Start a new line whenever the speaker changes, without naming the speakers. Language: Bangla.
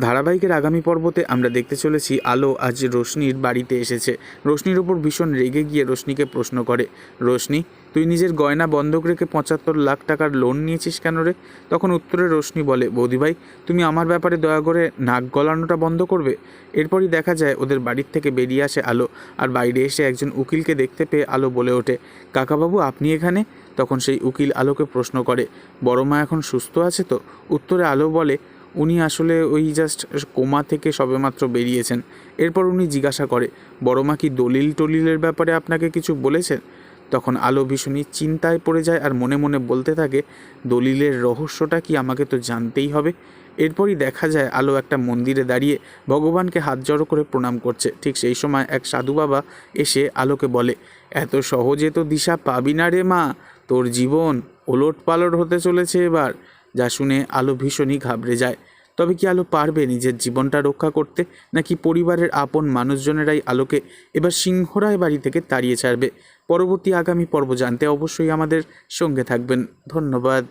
ধারাবাহিকের আগামী পর্বতে আমরা দেখতে চলেছি আলো আজ রোশনির বাড়িতে এসেছে। রোশনির ওপর ভীষণ রেগে গিয়ে রোশনিকে প্রশ্ন করে, রোশনি, তুই নিজের গয়না বন্ধক রেখে পঁচাত্তর লাখ টাকার লোন নিয়েছিস কেন রে? তখন উত্তরে রোশনি বলে, বৌদিভাই, তুমি আমার ব্যাপারে দয়া করে নাক গলানোটা বন্ধ করবে? এরপরই দেখা যায় ওদের বাড়ির থেকে বেরিয়ে আসে আলো আর বাইরে এসে একজন উকিলকে দেখতে পেয়ে আলো বলে ওঠে, কাকাবাবু, আপনি এখানে? তখন সেই উকিল আলোকে প্রশ্ন করে, বড় মা এখন সুস্থ আছে তো? উত্তরে আলো বলে উনি আসলে ওই জাস্ট কোমা থেকে সবেমাত্র বেরিয়েছেন। এরপর উনি জিজ্ঞাসা করে, বড় মা কি দলিল টলিলের ব্যাপারে আপনাকে কিছু বলেছেন? তখন আলো ভীষণই চিন্তায় পড়ে যায় আর মনে মনে বলতে থাকে, দলিলের রহস্যটা কি আমাকে তো জানতেই হবে? এরপরই দেখা যায় আলো একটা মন্দিরে দাঁড়িয়ে ভগবানকে হাত জড়ো করে প্রণাম করছে। ঠিক সেই সময় এক সাধু বাবা এসে আলোকে বলে, এত সহজে তো দিশা পাবি না রে মা, তোর জীবন ওলট পালট হতে চলেছে এবার। যা শুনে আলো ভীষণই ঘাবড়ে যায়। তবে কি আলো পারবে নিজের জীবনটা রক্ষা করতে, নাকি পরিবারের আপন মানুষজনেরাই আলোকে এবার সিংহরায় বাড়ি থেকে তাড়িয়ে ছাড়বে? পরবর্তী আগামী পর্ব জানতে অবশ্যই আমাদের সঙ্গে থাকবেন। ধন্যবাদ।